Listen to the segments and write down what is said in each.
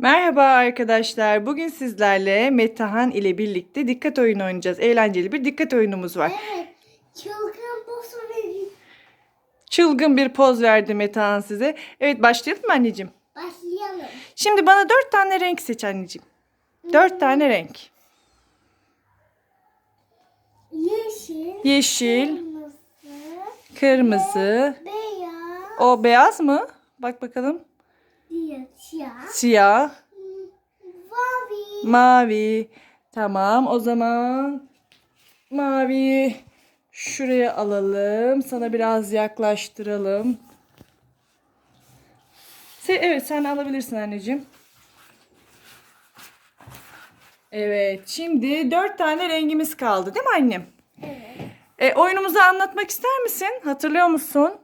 Merhaba arkadaşlar. Bugün sizlerle Metehan ile birlikte dikkat oyunu oynayacağız. Eğlenceli bir dikkat oyunumuz var. Evet. Çılgın bosu verin. Çılgın bir poz verdi Metehan size. Evet başlayalım mı anneciğim? Başlayalım. Şimdi bana dört tane renk seç anneciğim. Dört tane renk. Yeşil. Yeşil, Kırmızı. kırmızı. Beyaz. O beyaz mı? Bak bakalım. Siyah. Siyah, Mavi. mavi. Tamam o zaman mavi şuraya alalım. Sana biraz yaklaştıralım. Se evet sen alabilirsin anneciğim. Evet şimdi dört tane rengimiz kaldı değil mi annem? Evet. E, oyunumuzu anlatmak ister misin? Hatırlıyor musun?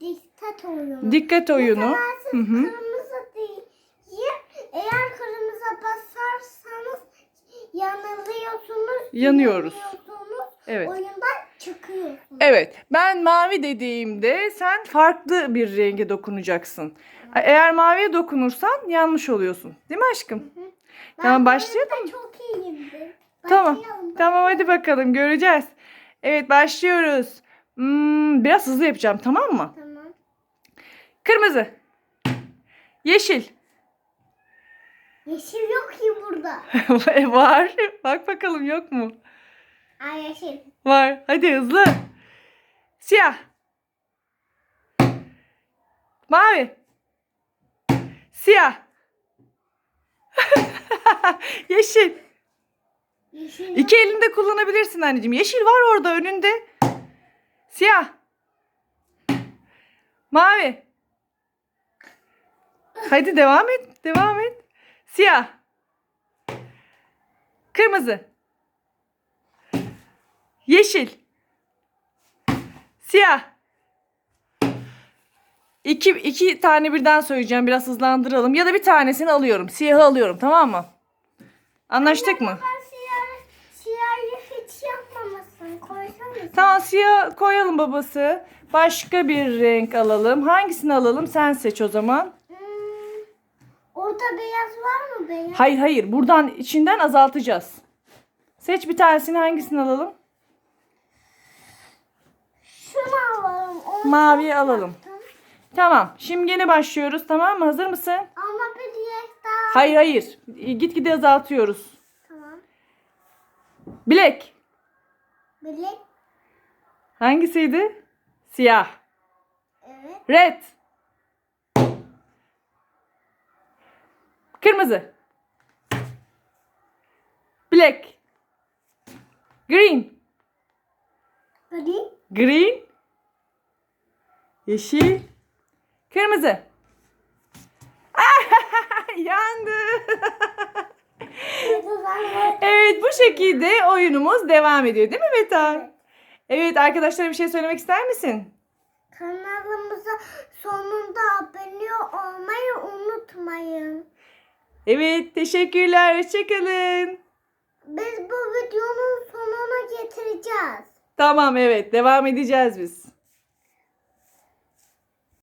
Dikkat oyunu. Dikkat oyunu. Hı hı. Eğer kırmızı basarsanız yanılıyorsunuz. Yanıyoruz. Evet. Oyundan çıkıyorsunuz. Evet, ben mavi dediğimde sen farklı bir renge dokunacaksın. Eğer maviye dokunursan yanlış oluyorsun. Değil mi aşkım? Ben Tamam, bu başlayalım oyunda çok iyiyimdir. Tamam. Başlayalım. Tamam hadi bakalım göreceğiz. Evet başlıyoruz. Hmm, biraz hızlı yapacağım tamam mı? Tamam. Kırmızı. Yeşil. Yeşil yok ki burada. Var. Bak bakalım yok mu? Ay yeşil. Var. Hadi hızlı. Siyah. Mavi. Siyah. Yeşil. Yeşil yok. İki elinde kullanabilirsin anneciğim. Yeşil var orada önünde. Siyah. Mavi. Hadi devam et. Devam et. Siyah. Kırmızı. Yeşil. Siyah. İki, iki tane birden söyleyeceğim. Biraz hızlandıralım. Ya da bir tanesini alıyorum. Siyahı alıyorum. Tamam mı? Anlaştık mı? Ben siyah, siyahı hiç yapmamışsın. Koysana. Tamam siyah koyalım babası. Başka bir renk alalım. Hangisini alalım? Sen seç o zaman. Orada beyaz var mı beyaz? Hayır hayır. Buradan içinden azaltacağız. Seç bir tanesini. Hangisini alalım? Şunu alalım. Onu Maviyi alalım. yaptım. Tamam. Şimdi yine başlıyoruz. Tamam mı? Hazır mısın? Ama bir diğer daha. Hayır hayır. Gitgide azaltıyoruz. Tamam. Black. Bilek. Hangisiydi? Siyah. Evet. Red. Kırmızı. Black. Green. Gri. Green. Yeşil. Kırmızı. Yandı. evet bu şekilde oyunumuz devam ediyor değil mi Meta? Evet arkadaşlara bir şey söylemek ister misin? Kanalımıza sonunda abone Evet teşekkürler. Hoşçakalın. Biz bu videonun sonuna getireceğiz. Tamam evet devam edeceğiz biz.